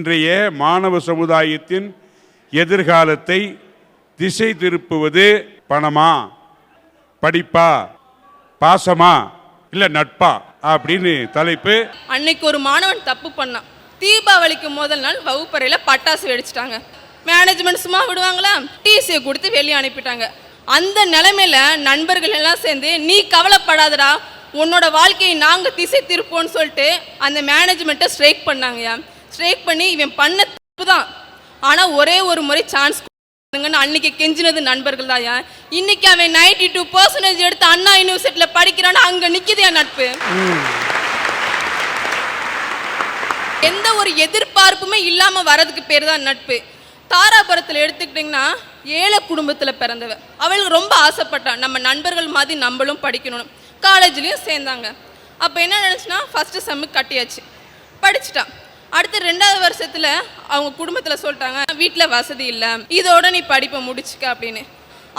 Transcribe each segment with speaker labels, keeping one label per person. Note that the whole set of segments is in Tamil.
Speaker 1: இன்றைய மாணவ சமுதாயத்தின் எதிர்காலத்தை திசை திருப்புவது பணமா? படிப்பா? பாசமா? இல்ல நட்பா? அப்படின்னு தலைப்பு.
Speaker 2: அன்னைக்கு ஒரு மாணவன் தப்பு பண்ணான். தீபாவளிக்கு முதல் நாள் வகுப்பறையில் பட்டாசு வெடிச்சிட்டாங்க. மேனேஜ்மெண்ட் சும்மா விடுவாங்களா? டிசியை கொடுத்து வெளியே அனுப்பிட்டாங்க. அந்த நிலைமையில நண்பர்கள் எல்லாம் சேர்ந்து நீ கவலைப்படாதடா. உன்னோட வாழ்க்கையை நாங்கள் திசை திருப்போம்னு சொல்லிட்டு அந்த மேனேஜ்மெண்ட்டை ஸ்ட்ரைக் பண்ணாங்கய்யா. ஸ்ட்ரைக் பண்ணி இவன் பண்ண தப்பு தான் ஆனால் ஒரே ஒரு முறை சான்ஸ் கொடுங்கன்னு அன்னைக்கு கெஞ்சினது நண்பர்கள் தான்யா இன்னைக்கு அவன் நைன்டி டூ பர்சன்டேஜ் எடுத்து அண்ணா யூனிவர்சிட்டியில் படிக்கிறான்னு அங்கே நிற்கிது என் நட்பு. எந்த ஒரு எதிர்பார்ப்புமே இல்லாமல் வரதுக்கு பேர் தான் நட்பு. தாராபுரத்தில் எடுத்துக்கிட்டிங்கன்னா ஏழை குடும்பத்தில் பிறந்தவ. அவளுக்கு ரொம்ப ஆசைப்பட்டான் நம்ம நண்பர்கள் மாதிரி நம்மளும் படிக்கணும். காலேஜ்லேயும் சேர்ந்தாங்க. அப்போ என்ன நினச்சுன்னா ஃபஸ்ட்டு செம்மு கட்டியாச்சு. படிச்சிட்டான் அடுத்து ரெண்டாவது வருஷத்தில் அவங்க குடும்பத்தில் சொல்லிட்டாங்க வீட்டில் வசதி இல்லை இதோட நீ படிப்பை முடிச்சுக்க அப்படின்னு.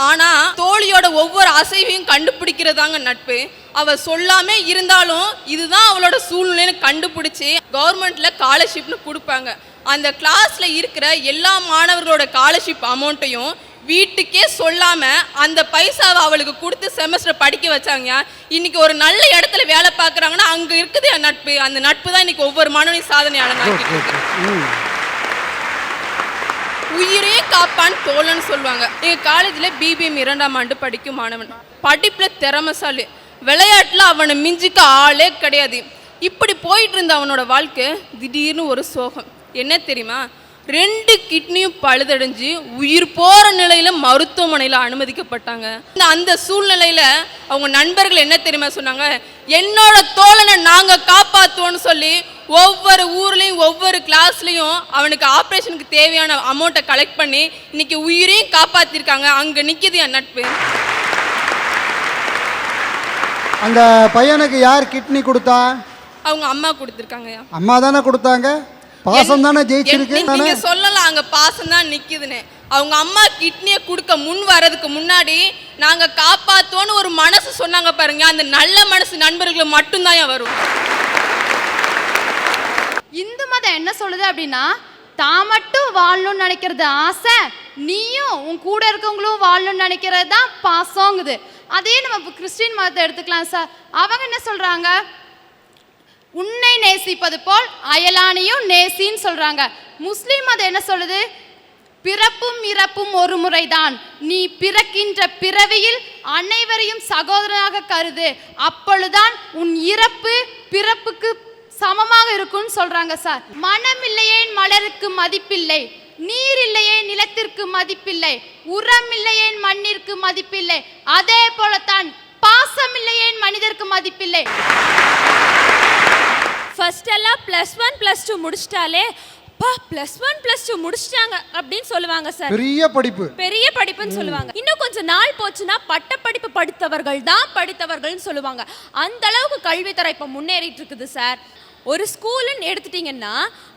Speaker 2: ஆனால் தோழியோட ஒவ்வொரு அசைவையும் கண்டுபிடிக்கிறதாங்க நட்பு. அவள் சொல்லாமே இருந்தாலும் இதுதான் அவளோட சூழ்நிலைன்னு கண்டுபிடிச்சி கவர்மெண்ட்டில் ஸ்காலர்ஷிப்னு கொடுப்பாங்க. அந்த கிளாஸில் இருக்கிற எல்லா மாணவர்களோட ஸ்காலர்ஷிப் அமௌண்ட்டையும் வீட்டுக்கே சொல்லாம அந்த பைசாவை அவளுக்கு கொடுத்து செமஸ்டர் படிக்க வச்சாங்க இன்னைக்கு ஒரு நல்ல இடத்துல வேலை பார்க்கறாங்கன்னா அங்க இருக்குது என் நட்பு. அந்த நட்பு தான் இன்னைக்கு ஒவ்வொரு மாணவனையும் சாதனை அலங்காக்கிட்டு இருக்கு உயிரே காப்பான் தோழன்னு சொல்லுவாங்க. எங்க காலேஜ்ல பிபிஎம் இரண்டாம் ஆண்டு படிக்கும் மாணவன். படிப்புல திறமசாலி. விளையாட்டுல அவனை மிஞ்சிக்க ஆளே கிடையாது. இப்படி போயிட்டு இருந்த அவனோட வாழ்க்கை திடீர்னு ஒரு சோகம். என்ன தெரியுமா? ரெண்டு கிட்னியும் பழுதடைஞ்சு உயிர் போற நிலையில மருத்துவமனையில அனுமதிக்கப்பட்டாங்க. இந்த அந்த சூழ்நிலையில அவங்க நண்பர்கள் என்ன தெரியுமா சொன்னாங்க? என்னோட தோழனை நாங்க காப்பாத்துவோம்னு சொல்லி ஒவ்வொரு ஊர்லயும் ஒவ்வொரு கிளாஸ்லயும் அவனுக்கு ஆபரேஷனுக்கு தேவையான அமௌண்ட்டை கலெக்ட் பண்ணி இன்னைக்கு உயிரையும் காப்பாத்திருக்காங்க. அங்க நிக்குது என் நட்பு.
Speaker 3: அந்த பையனுக்கு யார் கிட்னி கொடுத்தா?
Speaker 2: அவங்க அம்மா கொடுத்துருக்காங்கய்யா.
Speaker 3: அம்மா தானே கொடுத்தாங்க? பாசம் தானே ஜெயிச்சிருக்கு?
Speaker 2: நீங்க சொல்லலாம் அங்க பாசம் தான் நிக்குதுன்னு. அவங்க அம்மா கிட்னியை கொடுக்க முன் வர்றதுக்கு முன்னாடி நாங்க காப்பாத்தோன்னு ஒரு மனசு சொன்னாங்க பாருங்க. அந்த நல்ல மனசு நண்பர்களுக்கு மட்டும்தான் வரும்?
Speaker 4: இந்து மதம் என்ன சொல்லுது அப்படின்னா தான் மட்டும் வாழணும்னு நினைக்கிறது ஆசை நீயும் உன் கூட இருக்கவங்களும் வாழணும்னு நினைக்கிறது தான் பாசங்குது அதே நம்ம கிறிஸ்டின் மதத்தை எடுத்துக்கலாம் சார். அவங்க என்ன சொல்றாங்க? உன்னை நேசிப்பது போல் அயலானையும் நேசின்னு சொல்றாங்க. முஸ்லீம் அது என்ன சொல்லுது? பிறப்பும் இறப்பும் ஒரு முறைதான். நீ பிறக்கின்ற பிறவியில் அனைவரையும் சகோதரனாக கருது. அப்பொழுதுதான் உன் இறப்பு பிறப்புக்கு சமமாக இருக்கும்னு சொல்றாங்க சார். மனம் இல்லையே மலருக்கு மதிப்பில்லை. நீர் இல்லையே நிலத்திற்கு மதிப்பில்லை. உரம் இல்லையே மண்ணிற்கு மதிப்பில்லை. அதே போலத்தான் பாசம் இல்லையே மனிதருக்கு மதிப்பில்லை.
Speaker 5: ஃபர்ஸ்ட் எல்லாம் ப்ளஸ் ஒன் ப்ளஸ் டூ முடிச்சிட்டாலே பா ப்ளஸ் ஒன் ப்ளஸ் டூ முடிச்சிட்டாங்க அப்படின்னு சொல்லுவாங்க சார்
Speaker 3: பெரிய படிப்பு.
Speaker 5: பெரிய படிப்புன்னு சொல்லுவாங்க. இன்னும் கொஞ்சம் நாள் போச்சுன்னா பட்டப்படிப்பு படித்தவர்கள் தான் படித்தவர்கள்னு சொல்லுவாங்க. அந்த அளவுக்கு கல்வித்தரம் இப்போ முன்னேறிட்டு இருக்குது சார் ஒரு ஸ்கூலுன்னு எடுத்துட்டீங்கன்னா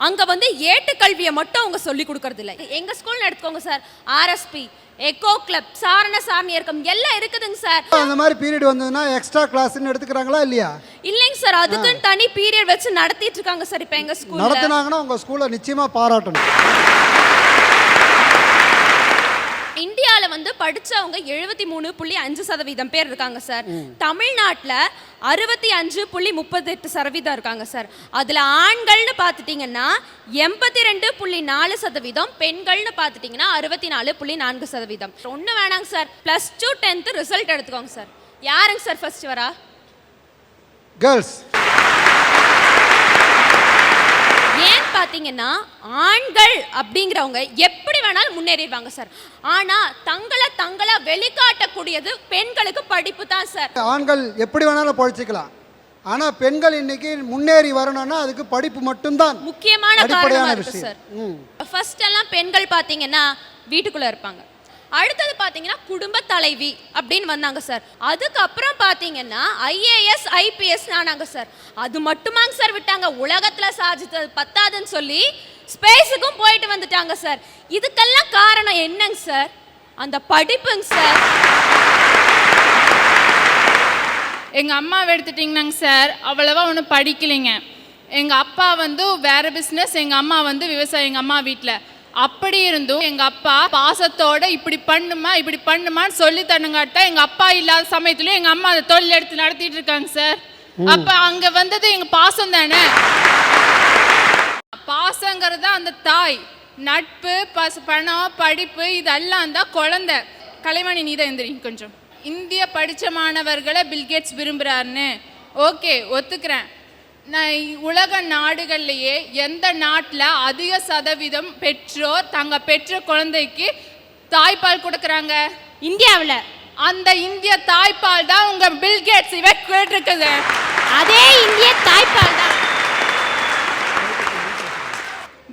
Speaker 5: அங்க வந்து ஏட்டு கல்வியை மட்டும் அவங்க சொல்லி கொடுக்கறது இல்லை எங்க ஸ்கூல்னு எடுத்துக்கோங்க சார். ஆர்எஸ்பி எக்கோ கிளப் சாரண சாரணியர்க்கம் எல்லாம் இருக்குதுங்க சார்.
Speaker 3: அந்த மாதிரி பீரியட் வந்ததுன்னா எக்ஸ்ட்ரா கிளாஸ்ன்னு எடுத்துக்கிறாங்களா இல்லையா?
Speaker 5: இல்லைங்க சார். அதுக்குன்னு தனி பீரியட் வச்சு நடத்திட்டு இருக்காங்க சார் இப்போ எங்க ஸ்கூல்ல.
Speaker 3: நடத்துனாங்கன்னா உங்க ஸ்கூலை நிச்சயமா பாராட்டணும்.
Speaker 5: இந்தியாவில் வந்து படிச்சவங்க எழுபத்தி மூணு புள்ளி அஞ்சு சதவீதம் பேர் இருக்காங்க சார் தமிழ்நாட்டில் அறுபத்தி அஞ்சு புள்ளி முப்பத்தெட்டு சதவீதம் இருக்காங்க சார் அதில் ஆண்கள்னு பார்த்துட்டிங்கன்னா எண்பத்தி ரெண்டு புள்ளி நாலு சதவீதம் பெண்கள்னு பார்த்துட்டிங்கன்னா அறுபத்தி நாலு புள்ளி நான்கு சதவீதம். ஒன்றும் வேணாங்க sir plus two tenth result எடுத்துக்கோங்க சார் யாருங்க சார் ஃபர்ஸ்ட் வரா?
Speaker 3: கேர்ள்ஸ்
Speaker 5: ஏன் பார்த்தீங்கன்னா ஆண்கள் அப்படிங்கிறவங்க எப்படி வேணாலும் முன்னேறிடுவாங்க சார். ஆனால் தங்களை தங்களை வெளிக்காட்டக்கூடியது பெண்களுக்கு படிப்பு தான் சார்.
Speaker 3: ஆண்கள் எப்படி வேணாலும் பழிச்சிக்கலாம். ஆனா பெண்கள் இன்னைக்கு முன்னேறி வரணும்னா அதுக்கு படிப்பு மட்டும்தான்.
Speaker 5: முக்கியமான
Speaker 3: அடிப்படையான
Speaker 5: காரணமா இருக்கு. சார். ஃபர்ஸ்ட் எல்லாம் பெண்கள் பாத்தீங்கன்னா வீட்டுக்குள்ள இருப்பாங்க. அடுத்தது பார்த்தீங்கன்னா குடும்ப தலைவி அப்படின்னு வந்தாங்க சார். அதுக்கப்புறம் பார்த்தீங்கன்னா ஐஏஎஸ் ஐபிஎஸ் ஆனாங்க சார். அது மட்டுமாங்க சார் விட்டாங்க. உலகத்தில் சாதித்தது பத்தாதுன்னு சொல்லி ஸ்பேஸுக்கும் போயிட்டு வந்துட்டாங்க சார். இதுக்கெல்லாம் காரணம் என்னங்க சார்? அந்த படிப்புங்க சார்.
Speaker 6: எங்கள் அம்மாவை எடுத்துட்டிங்கனாங்க சார். அவ்வளவா ஒன்றும் படிக்கலைங்க. எங்கள் அப்பா வந்து வேறு பிஸ்னஸ் எங்கள் அம்மா வந்து விவசாயம் எங்கள் அம்மா வீட்டில் அப்படி இருந்தும் எங்கள் அப்பா பாசத்தோட இப்படி பண்ணுமா இப்படி பண்ணுமான்னு சொல்லி தண்ணுங்காட்ட எங்கள் அப்பா இல்லாத சமயத்துலயும் எங்கள் அம்மா அந்த தொழில் எடுத்து நடத்திட்டு இருக்காங்க சார். அப்போ அங்கே வந்தது எங்கள் பாசம் தானே? பாசங்கிறது அந்த தாய். நட்பு பச பணம் படிப்பு இதெல்லாம் தான் குழந்தை. கலைவாணி நீ தான் எந்திரி கொஞ்சம். இந்திய படித்த மாணவர்களை பில்கேட்ஸ் விரும்புகிறாருன்னு ஓகே ஒத்துக்கிறேன். உலக நாடுகள்லையே எந்த நாட்டில் அதிக சதவீதம் பெற்றோர் தங்க பெற்ற குழந்தைக்கு தாய்ப்பால் கொடுக்குறாங்க?
Speaker 5: இந்தியாவில்.
Speaker 6: அந்த இந்திய தாய்ப்பால் தான் உங்க பில்கேட்ஸ் இவ கேட்டிருக்குது.
Speaker 5: அதே இந்திய தாய்ப்பால் தான்.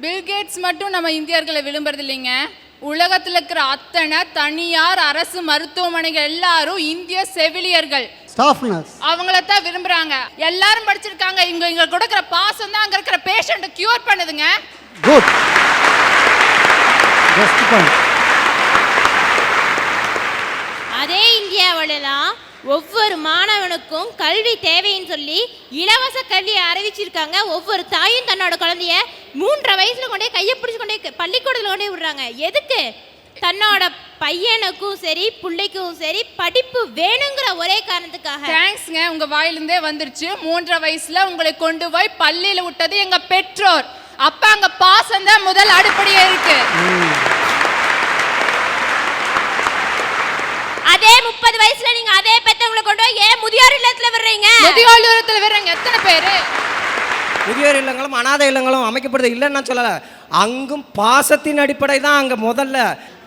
Speaker 6: பில்கேட்ஸ் மட்டும் நம்ம இந்தியர்களை விரும்புறது இல்லைங்க. உலகத்தில் இருக்கிற அத்தனை தனியார் அரசு மருத்துவமனைகள் எல்லாரும் இந்திய செவிலியர்கள்.
Speaker 3: ஸ்டாஃப் நர்ஸ்
Speaker 6: அவங்கள தான் விரும்புறாங்க. எல்லாரும் படிச்சிருக்காங்க. இங்க இங்க கொடுக்குற பாசம் தான் அங்க இருக்கிற பேஷண்ட்டை கியூர் பண்ணுதுங்க.
Speaker 3: குட் பெஸ்ட் பாயிண்ட்
Speaker 7: அதே இந்தியாவிலலாம் ஒவ்வொரு மாணவனுக்கும் கல்வி தேவைன்னு சொல்லி இலவச கல்வியை அறிவிச்சிருக்காங்க. ஒவ்வொரு தாயும் தன்னோட குழந்தைய மூன்றரை வயசுல கொண்டே கையை பிடிச்சு கொண்டே பள்ளிக்கூடத்துல கொண்டே விடுறாங்க. எதுக்கு? தன்னோட பையனுக்கும் சரி பிள்ளைக்கும் சரி படிப்பு வேணுங்கிற ஒரே காரணத்துக்காக.
Speaker 6: தேங்க்ஸ்ங்க உங்க வாயிலிருந்தே வந்துருச்சு. மூன்றரை வயசுல உங்களை கொண்டு போய் பள்ளியில விட்டது எங்க பெற்றோர். அப்ப அங்க பாசம் தான் முதல் அடிப்படையா இருக்கு.
Speaker 7: அதே முப்பது வயசுல நீங்க அதே பெத்தவங்களை கொண்டு போய் ஏன் முதியோர் இல்லத்துல விடுறீங்க?
Speaker 6: முதியோர் இல்லத்துல வேறங்க எத்தனை பேரு?
Speaker 8: முதியோர் இல்லங்களும் அனாதை இல்லங்களும் அமைக்கப்படுது. இல்லைன்னு நான் சொல்லலை. அங்கும் பாசத்தின் அடிப்படை தான் அங்கே முதல்ல.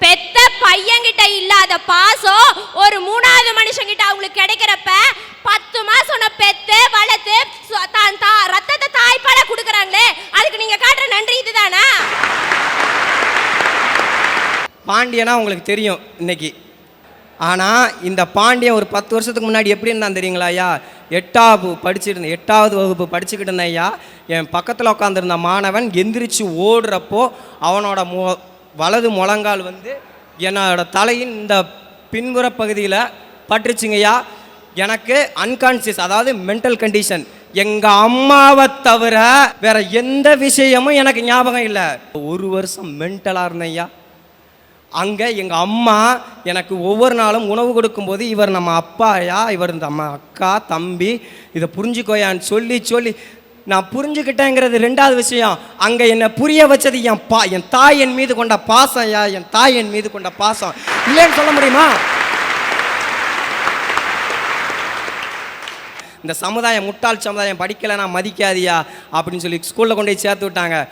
Speaker 7: பெத்த பையன்கிட்ட இல்லாத பாசம் ஒரு மூணாவது மனுஷங்கிட்ட அவங்களுக்கு கிடைக்கிறப்ப பத்து மாசம் பெத்து வளர்த்து தான் தா ரத்தத்தை தாய்ப்பால கொடுக்குறாங்களே. அதுக்கு நீங்க காட்டுற நன்றி இதுதானா?
Speaker 8: பாண்டியனா உங்களுக்கு தெரியும் இன்னைக்கு. ஆனால் இந்த பாண்டியன் ஒரு பத்து வருஷத்துக்கு முன்னாடி எப்படி இருந்தான் தெரியுங்களா ஐயா? எட்டாவது படிச்சுட்டு இருந்தேன் எட்டாவது வகுப்பு படிச்சுக்கிட்டு இருந்தேன் ஐயா. என் பக்கத்தில் உட்காந்துருந்த மாணவன் எந்திரிச்சு ஓடுறப்போ அவனோட மு வலது முழங்கால் வந்து என்னோட தலையின் இந்த பின்புற பகுதியில் பட்டுருச்சுங்கய்யா எனக்கு அன்கான்சியஸ் அதாவது மென்டல் கண்டிஷன் எங்கள் அம்மாவை தவிர வேற எந்த விஷயமும் எனக்கு ஞாபகம் இல்லை. ஒரு வருஷம் மென்டலாக இருந்தேன் ஐயா. அங்கே எங்கள் அம்மா எனக்கு ஒவ்வொரு நாளும் உணவு கொடுக்கும்போது இவர் நம்ம அப்பாயா இவர் இந்த அம்மா அக்கா தம்பி இதை புரிஞ்சுக்கோயான்னு சொல்லி சொல்லி நான் புரிஞ்சுக்கிட்டேங்கிறது ரெண்டாவது விஷயம். அங்கே என்னை புரிய வச்சது என் பா என் தாய் என் மீது கொண்ட பாசம் யா என் தாய் என் மீது கொண்ட பாசம். இல்லைன்னு சொல்ல முடியுமா? இந்த சமுதாயம் முட்டாள் சமுதாயம் படிக்கலைன்னா மதிக்காதியா? அப்படின்னு சொல்லி ஸ்கூலில் கொண்டு போய் சேர்த்து விட்டாங்க.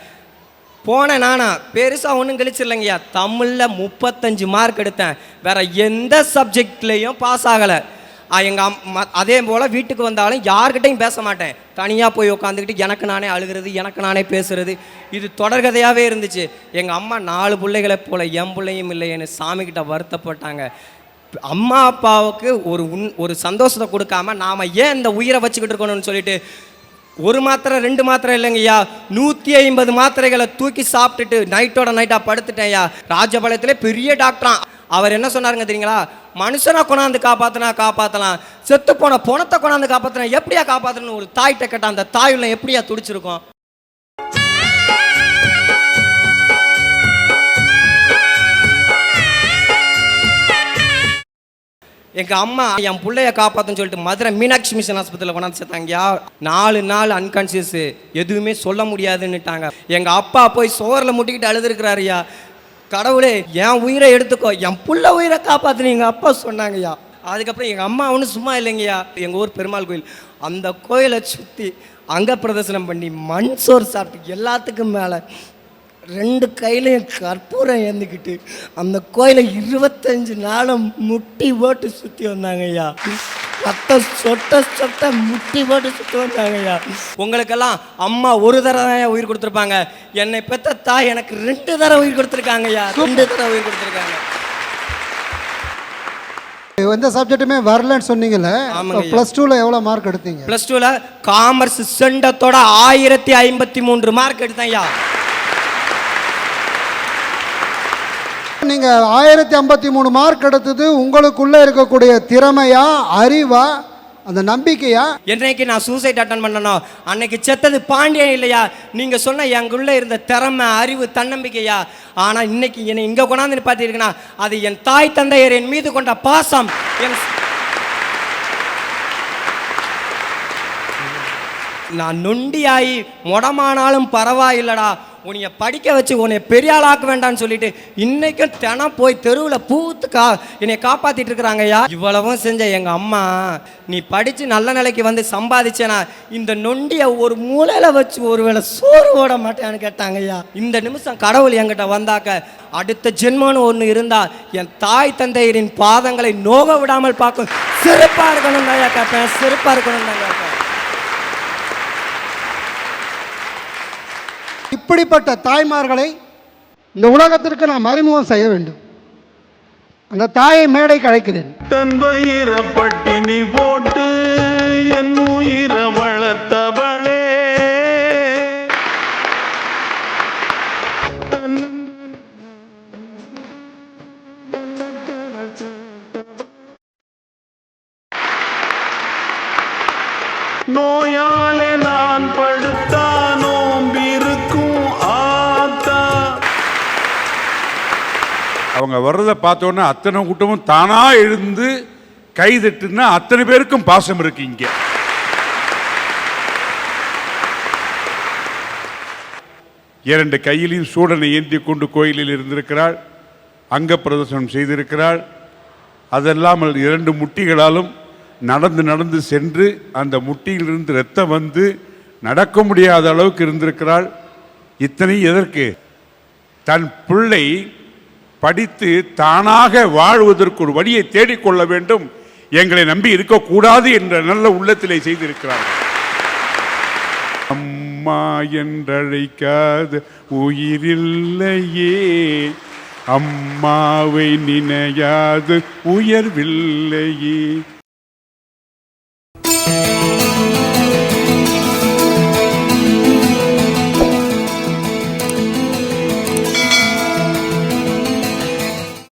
Speaker 8: போனேன் நானா. பெருசாக ஒன்றும் கழிச்சிடலைங்கய்யா. தமிழில் முப்பத்தஞ்சு மார்க் எடுத்தேன். வேற எந்த சப்ஜெக்ட்லேயும் பாஸ் ஆகலை. எங்கள் அம்மா அதே போல் வீட்டுக்கு வந்தாலும் யார்கிட்டையும் பேச மாட்டேன். தனியாக போய் உட்காந்துக்கிட்டு எனக்கு நானே அழுகிறது எனக்கு நானே பேசுகிறது இது தொடர்கதையாகவே இருந்துச்சு. எங்கள் அம்மா நாலு பிள்ளைகளை போல் என் பிள்ளையும் இல்லைன்னு சாமிக்கிட்ட வருத்தப்பட்டாங்க. அம்மா அப்பாவுக்கு ஒரு உன் ஒரு சந்தோஷத்தை கொடுக்காம நாம் ஏன் இந்த உயிரை வச்சுக்கிட்டு இருக்கணும்னு சொல்லிட்டு ஒரு மாத்திரை ரெண்டு மாத்திரை இல்லைங்கய்யா நூற்றி ஐம்பது மாத்திரைகளை தூக்கி சாப்பிட்டுட்டு நைட்டோட நைட்டாக படுத்துட்டேன்யா ராஜபாளையத்தில் பெரிய டாக்டரா அவர் என்ன சொன்னாருங்க தெரியுங்களா? மனுஷனை கொண்டாந்து காப்பாற்றினா காப்பாற்றலாம் செத்து போன பணத்தை கொண்டாந்து காப்பாற்றினா எப்படியா காப்பாற்றணும் ஒரு தாய்கிட்ட கேட்டால் அந்த தாயுள்ள எப்படியா துடிச்சிருக்கும்? எங்கள் அம்மா என் பிள்ளைய காப்பாற்றுன்னு சொல்லிட்டு மதுரை மீனாட்சி மிஷன் ஆஸ்பத்திரியில் கொண்டாந்து சேர்த்தாங்கயா நாலு நாள் அன்கான்சியஸ் எதுவுமே சொல்ல முடியாதுன்னுட்டாங்க. எங்கள் அப்பா போய் சோரில் முட்டிக்கிட்டு அழுதுருக்கிறாருயா கடவுளே என் உயிரை எடுத்துக்கோ. என் புள்ள உயிரை காப்பாற்றுன்னு எங்கள் அப்பா சொன்னாங்கய்யா அதுக்கப்புறம் எங்கள் அம்மா ஒன்றும் சும்மா இல்லைங்கய்யா எங்கள் ஊர் பெருமாள் கோயில். அந்த கோயிலை சுற்றி அங்க பிரதர்சனம் பண்ணி மண் சோறு சாப்பிட்டு எல்லாத்துக்கும் மேலே ரெண்டு கையிலையும் கற்பூரம் ஏந்திக்கிட்டு அந்த கோயிலை இருபத்தஞ்சு நாளும் முட்டி போட்டு சுற்றி வந்தாங்க ஐயா. ரத்தம் சொட்ட சொட்ட முட்டி போட்டு சுற்றி வந்தாங்க ஐயா. உங்களுக்கெல்லாம் அம்மா ஒரு தடவை தான் உயிர் கொடுத்துருப்பாங்க. என்னை பெத்த தாய் எனக்கு ரெண்டு தடவை உயிர் கொடுத்துருக்காங்க ஐயா. ரெண்டு தடவை உயிர் கொடுத்துருக்காங்க.
Speaker 3: எந்த சப்ஜெக்ட்டுமே வரலன்னு சொன்னீங்கல்ல. ப்ளஸ் டூவில் எவ்வளோ மார்க் எடுத்தீங்க?
Speaker 8: ப்ளஸ் டூவில் காமர்ஸ் செண்டத்தோட ஆயிரத்தி ஐம்பத்தி மூன்று மார்க் எடுத்தேன் ஐயா.
Speaker 3: நீங்கள் ஆயிரத்தி ஐம்பத்தி மூணு மார்க் எடுத்தது உங்களுக்குள்ளே இருக்கக்கூடிய திறமையா அறிவா அந்த நம்பிக்கையா?
Speaker 8: என்னைக்கு நான் சூசைட் அட்டன் பண்ணனோ அன்னைக்கு செத்தது பாண்டியன் இல்லையா? நீங்க சொன்ன எங்குள்ள இருந்த திறமை அறிவு தன்னம்பிக்கையா? ஆனா இன்னைக்கு என்னை இங்க கொண்டாந்து நிப்பாட்டிருக்கனா அது என் தாய் தந்தையர் என் மீது கொண்ட பாசம். என் நான் நொண்டியாகி முடமானாலும் பரவாயில்லடா. உன்னைய படிக்க வச்சு உன்னை பெரிய ஆளாக்க வேண்டாம்னு சொல்லிட்டு இன்னைக்கும் தினம் போய் தெருவில் பூத்து கா என்னை காப்பாத்திட்டு இருக்கிறாங்கய்யா இவ்வளவும் செஞ்ச எங்க அம்மா நீ படிச்சு நல்ல நிலைக்கு வந்து சம்பாதிச்சேனா இந்த நொண்டிய ஒரு மூலையில வச்சு ஒருவேளை சோறு ஓட மாட்டேன்னு கேட்டாங்க ஐயா இந்த நிமிஷம் கடவுள் என்கிட்ட வந்தாக்க அடுத்த ஜென்மம்னு ஒன்று இருந்தா என் தாய் தந்தையரின் பாதங்களை நோக விடாமல் பார்க்கும். சிறப்பா இருக்கணும் தான் கேட்பேன் சிறப்பா இருக்கணும் தான் கேட்பேன்
Speaker 3: இப்படிப்பட்ட தாய்மார்களை இந்த உலகத்திற்கு நாம் அறிமுகம் செய்ய வேண்டும். அந்த தாயை மேடைக்கு அழைக்கிறேன்.
Speaker 9: தன் வயிற பட்டினி போட்டு என் உயிர வளர்த்தவளே. நோயாலே
Speaker 1: அவங்க வர்றதை பார்த்தோன்னே அத்தனை கூட்டமும் தானாக எழுந்து கைதட்டுன்னா அத்தனை பேருக்கும் பாசம் இருக்கு இங்கே. இரண்டு கையிலையும் சூடனை ஏந்தி கொண்டு கோயிலில் இருந்திருக்கிறாள். அங்க பிரதர்சனம் செய்திருக்கிறாள். அதல்லாமல் இரண்டு முட்டிகளாலும் நடந்து நடந்து சென்று அந்த முட்டியிலிருந்து ரத்தம் வந்து நடக்க முடியாத அளவுக்கு இருந்திருக்கிறாள். இத்தனை எதற்கு? தன் பிள்ளை படித்து தானாக வாழ்வதற்கு ஒரு வழியை தேடிக்கொள்ள வேண்டும். எங்களை நம்பி இருக்கக்கூடாது என்ற நல்ல உள்ளத்திலே செய்திருக்கிறார். அம்மா என்றழைக்காத உயிரில்லையே. அம்மாவை நினையாது உயர்வில்லையே.